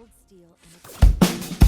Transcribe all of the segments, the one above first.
Cold steel and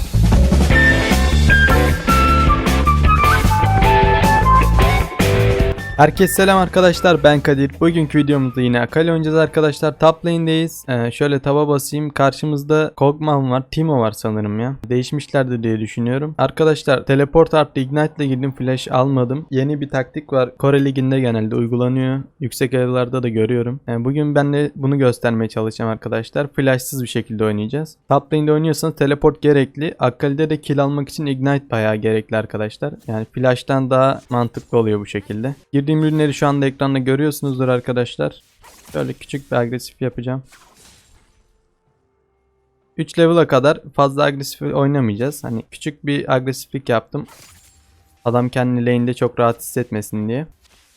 Herkese selam arkadaşlar ben Kadir. Bugünkü videomuzda yine Akali oynayacağız arkadaşlar. Top lane'deyiz. Ee, şöyle taba basayım. Karşımızda Kog'Maw var. Timo var sanırım ya. Değişmişlerdir diye düşünüyorum. Arkadaşlar teleport artı ignite ile girdim. Flash almadım. Yeni bir taktik var. Kore liginde genelde uygulanıyor. Yüksek ayarlarda da görüyorum. Yani bugün ben de bunu göstermeye çalışacağım arkadaşlar. Flashsız bir şekilde oynayacağız. Top lane'de oynuyorsanız teleport gerekli. Akali'de de kill almak için ignite bayağı gerekli arkadaşlar. Yani flash'tan daha mantıklı oluyor bu şekilde. Girdiğim ürünleri şu anda ekranda görüyorsunuzdur arkadaşlar. Şöyle küçük bir agresif yapacağım. 3 level'a kadar fazla agresif oynamayacağız. Hani küçük bir agresiflik yaptım. Adam kendini lane'de çok rahat hissetmesin diye.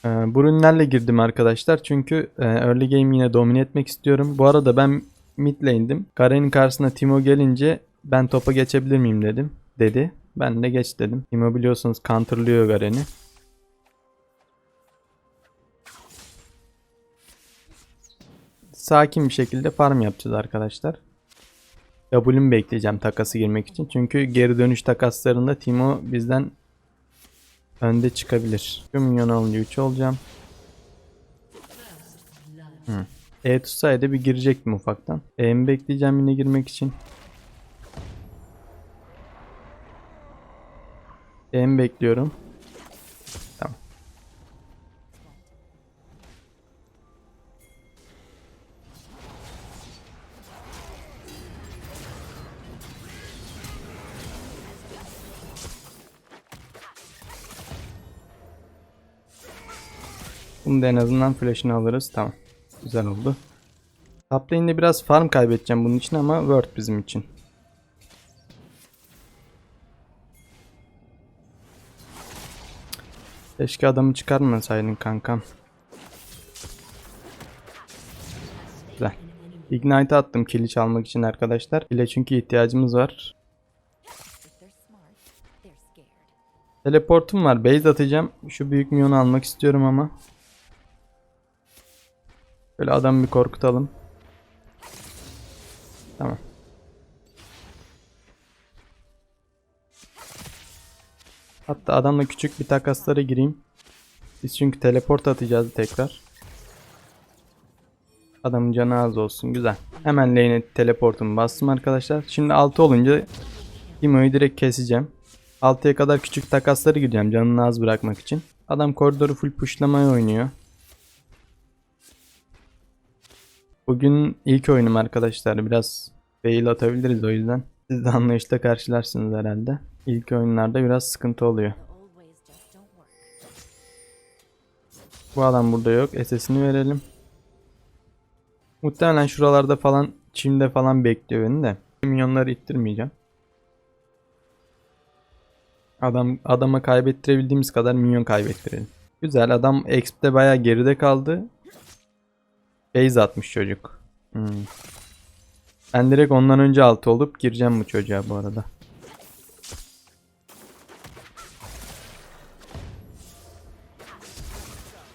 Ee, bu ürünlerle girdim arkadaşlar. Çünkü e, early game yine domine etmek istiyorum. Bu arada ben mid lane'dim. Garen'in karşısına Timo gelince ben topa geçebilir miyim dedim. Dedi. Ben de geç dedim. Timo biliyorsunuz counterlıyor Garen'i. Sakin bir şekilde farm yapacağız arkadaşlar. W'mi bekleyeceğim takası girmek için. Çünkü geri dönüş takaslarında Timo bizden önde çıkabilir. Şu minyon alınca 3 olacağım. Hı. E tutsaydı bir girecektim ufaktan. E'mi bekleyeceğim yine girmek için. E'mi bekliyorum. Bunu da en azından flash'ını alırız. Tamam. Güzel oldu. Top biraz farm kaybedeceğim bunun için ama worth bizim için. Keşke adamı çıkarmasaydın kankam. Güzel. Ignite attım kili çalmak için arkadaşlar. Kile çünkü ihtiyacımız var. Teleportum var. Base atacağım. Şu büyük minyonu almak istiyorum ama. Böyle adamı bir korkutalım. Tamam. Hatta adamla küçük bir takaslara gireyim. Biz çünkü teleport atacağız tekrar. Adamın canı az olsun. Güzel. Hemen lane'e teleportumu bastım arkadaşlar. Şimdi 6 olunca Timo'yu direkt keseceğim. 6'ya kadar küçük takasları gideceğim canını az bırakmak için. Adam koridoru full pushlamayı oynuyor. Bugün ilk oyunum arkadaşlar. Biraz fail atabiliriz o yüzden. Siz de anlayışla karşılarsınız herhalde. İlk oyunlarda biraz sıkıntı oluyor. Bu adam burada yok. SS'ini verelim. Muhtemelen şuralarda falan çimde falan bekliyor beni de. Minyonları ittirmeyeceğim. Adam adama kaybettirebildiğimiz kadar minyon kaybettirelim. Güzel adam XP'de bayağı geride kaldı. Base atmış çocuk. Hmm. Ben direkt ondan önce altı olup gireceğim bu çocuğa bu arada.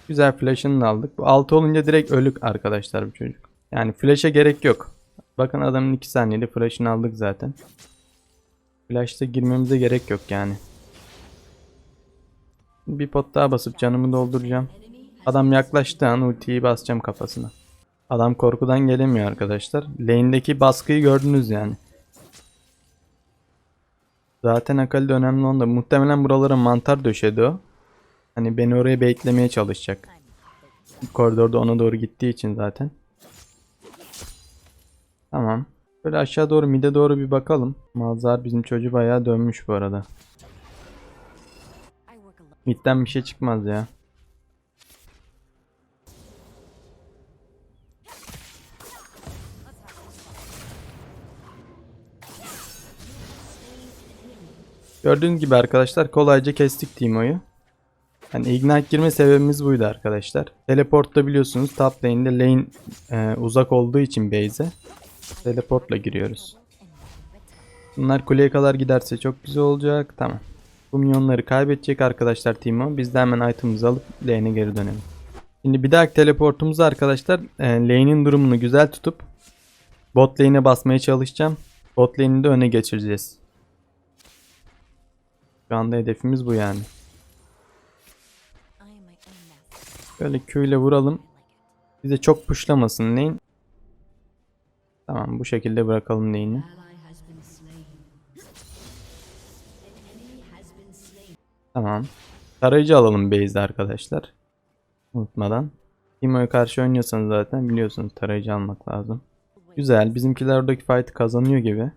Güzel flash'ını da aldık. Bu 6 olunca direkt ölük arkadaşlar bu çocuk. Yani flash'e gerek yok. Bakın adamın 2 saniyede flash'ını aldık zaten. Flash'ta girmemize gerek yok yani. Bir pot daha basıp canımı dolduracağım. Adam yaklaştığı an ultiyi basacağım kafasına. Adam korkudan gelemiyor arkadaşlar. Lane'deki baskıyı gördünüz yani. Zaten Akali'de önemli onda. Muhtemelen buralara mantar döşedi o. Hani beni oraya baitlemeye çalışacak. Koridorda ona doğru gittiği için zaten. Tamam. Böyle aşağı doğru mide doğru bir bakalım. Malzar bizim çocuğu bayağı dönmüş bu arada. Midden bir şey çıkmaz ya. Gördüğünüz gibi arkadaşlar kolayca kestik Timo'yu. Yani Ignite girme sebebimiz buydu arkadaşlar. Teleport'ta biliyorsunuz top lane'de lane e, uzak olduğu için base'e teleportla giriyoruz. Bunlar kuleye kadar giderse çok güzel olacak. Tamam. Bu minyonları kaybedecek arkadaşlar Timo. Biz de hemen item'ımızı alıp lane'e geri dönelim. Şimdi bir dahaki teleportumuzda arkadaşlar e, lane'in durumunu güzel tutup bot lane'e basmaya çalışacağım. Bot lane'i de öne geçireceğiz. Şu anda hedefimiz bu yani. Böyle ile vuralım. Bize çok pushlamasın lane. Tamam bu şekilde bırakalım slain. Tamam. Tarayıcı alalım base'de arkadaşlar. Unutmadan. Teemo'ya karşı oynuyorsanız zaten biliyorsunuz tarayıcı almak lazım. Güzel. Bizimkiler oradaki fight'ı kazanıyor gibi.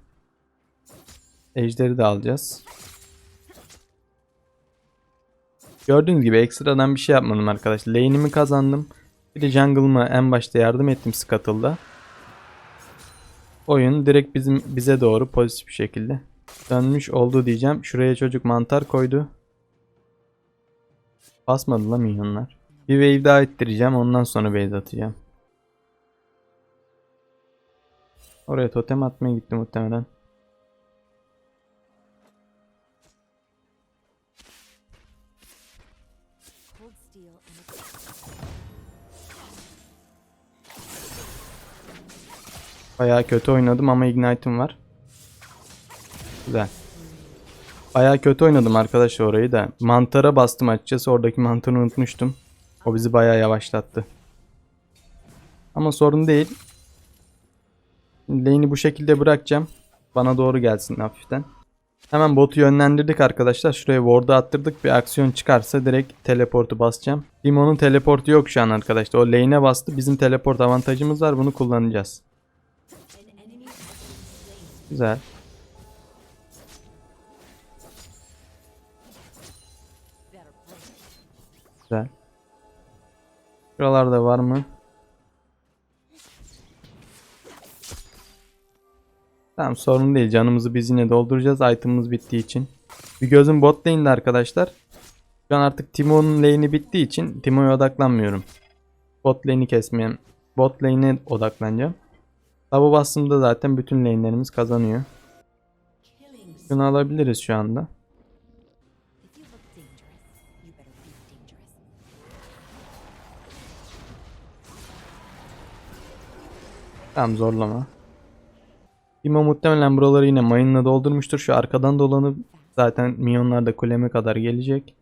Ejder'i de alacağız. Gördüğünüz gibi ekstradan bir şey yapmadım arkadaşlar. Lane'imi kazandım. Bir de jungle'ıma en başta yardım ettim Scuttle'da. Oyun direkt bizim bize doğru pozitif bir şekilde dönmüş oldu diyeceğim. Şuraya çocuk mantar koydu. Basmadı la minyonlar. Bir wave daha ettireceğim ondan sonra base atacağım. Oraya totem atmaya gitti muhtemelen. Steel and Bayağı kötü oynadım ama ignite'ım var. Güzel. Bayağı kötü oynadım arkadaşlar orayı da. Mantara bastım açıkçası. Oradaki mantarı unutmuştum. O bizi bayağı yavaşlattı. Ama sorun değil. Lane'i bu şekilde bırakacağım. Bana doğru gelsin hafiften. Hemen botu yönlendirdik arkadaşlar. Şuraya ward'u attırdık. Bir aksiyon çıkarsa direkt teleportu basacağım. Timon'un teleportu yok şu an arkadaşlar. O lane'e bastı. Bizim teleport avantajımız var. Bunu kullanacağız. Güzel. Güzel. Şuralarda var mı? Tamam sorun değil. Canımızı biz yine dolduracağız. Item'ımız bittiği için. Bir gözüm bot lane'de arkadaşlar. Şu an artık Timo'nun lane'i bittiği için Timo'ya odaklanmıyorum. Bot lane'i kesmeyen bot lane'e odaklanacağım. Tabu bastığımda zaten bütün lane'lerimiz kazanıyor. Şunu alabiliriz şu anda. If you Timo muhtemelen buraları yine mayınla doldurmuştur. Şu arkadan dolanıp zaten minyonlar da kuleme kadar gelecek.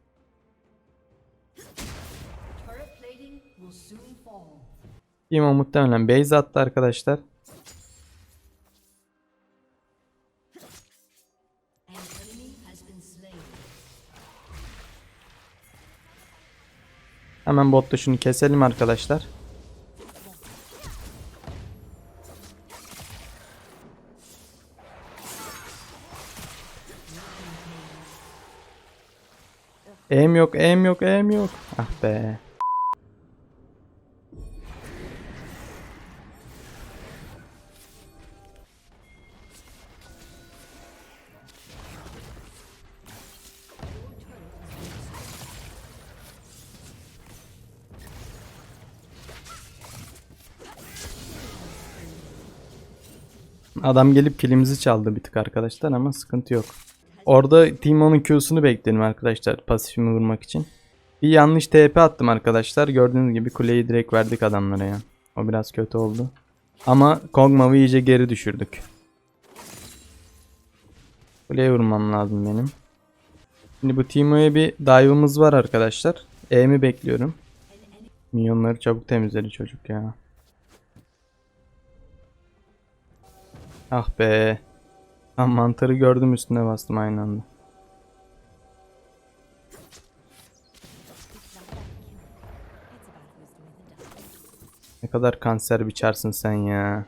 Timo muhtemelen base attı arkadaşlar. Hemen botta şunu keselim arkadaşlar. Aim yok, aim yok, aim yok. Ah be. Adam gelip kilimizi çaldı bir tık arkadaşlar ama sıkıntı yok. Orada Timo'nun Q'sunu bekledim arkadaşlar pasifimi vurmak için. Bir yanlış TP attım arkadaşlar. Gördüğünüz gibi kuleyi direkt verdik adamlara ya. O biraz kötü oldu. Ama Kog'Maw'ı iyice geri düşürdük. Kuleye vurmam lazım benim. Şimdi bu Timo'ya bir dive'ımız var arkadaşlar. E'mi bekliyorum. Minyonları çabuk temizledi çocuk ya. Ah be. Tam mantarı gördüm üstüne bastım aynı anda. Ne kadar kanser biçersin sen ya.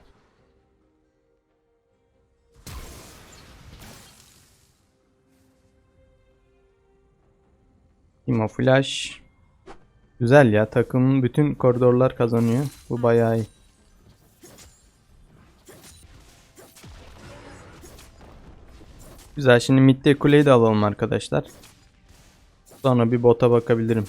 Timo Flash. Güzel ya takımın bütün koridorlar kazanıyor. Bu bayağı iyi. Güzel şimdi midde kuleyi de alalım arkadaşlar. Sonra bir bota bakabilirim.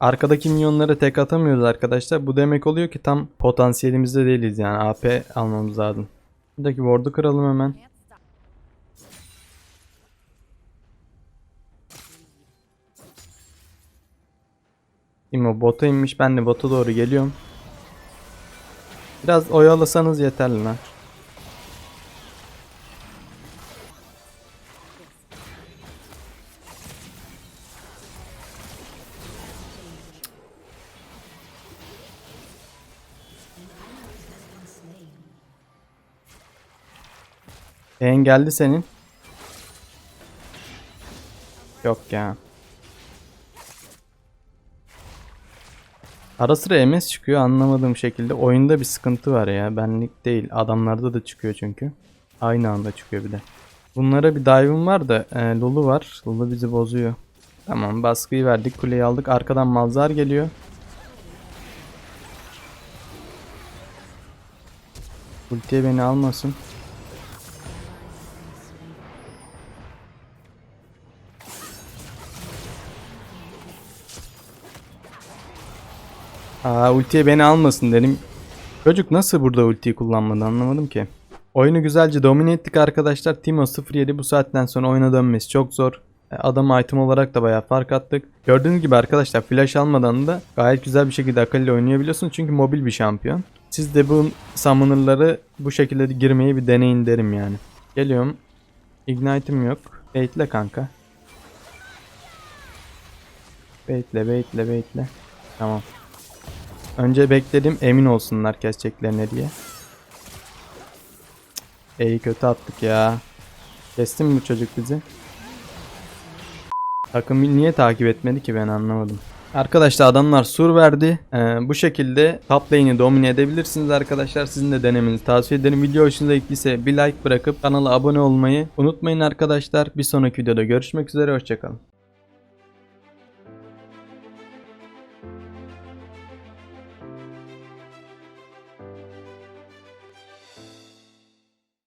Arkadaki minyonlara tek atamıyoruz arkadaşlar. Bu demek oluyor ki tam potansiyelimizde değiliz yani. AP almamız lazım. Buradaki ward'u kıralım hemen. Timo bota inmiş. Ben de bota doğru geliyorum. Biraz oyalasanız yeterli lan. Beğen geldi senin. Yok ya. Ara sıra MS çıkıyor anlamadığım şekilde. Oyunda bir sıkıntı var ya. Benlik değil. Adamlarda da çıkıyor çünkü. Aynı anda çıkıyor bir de. Bunlara bir dive'ım var da e, Lulu var. Lulu bizi bozuyor. Tamam baskıyı verdik. Kuleyi aldık. Arkadan Malzar geliyor. Ultiye beni almasın. Aa ultiye beni almasın dedim. Çocuk nasıl burada ultiyi kullanmadı anlamadım ki. Oyunu güzelce domine ettik arkadaşlar. Timo 07 bu saatten sonra oyuna dönmesi çok zor. E, Adam item olarak da bayağı fark attık. Gördüğünüz gibi arkadaşlar flash almadan da gayet güzel bir şekilde Akali ile oynayabiliyorsunuz. Çünkü mobil bir şampiyon. Siz de bu summoner'ları bu şekilde girmeyi bir deneyin derim yani. Geliyorum. Ignite'im yok. Baitle kanka. Baitle baitle baitle. Tamam. Önce bekledim emin olsunlar keseceklerine diye. İyi kötü attık ya. Kesti mi bu çocuk bizi? Takım niye takip etmedi ki ben anlamadım. Arkadaşlar adamlar sur verdi. Ee, bu şekilde top lane'i domine edebilirsiniz arkadaşlar. Sizin de denemenizi tavsiye ederim. Video hoşunuza gittiyse bir like bırakıp kanala abone olmayı unutmayın arkadaşlar. Bir sonraki videoda görüşmek üzere. Hoşçakalın.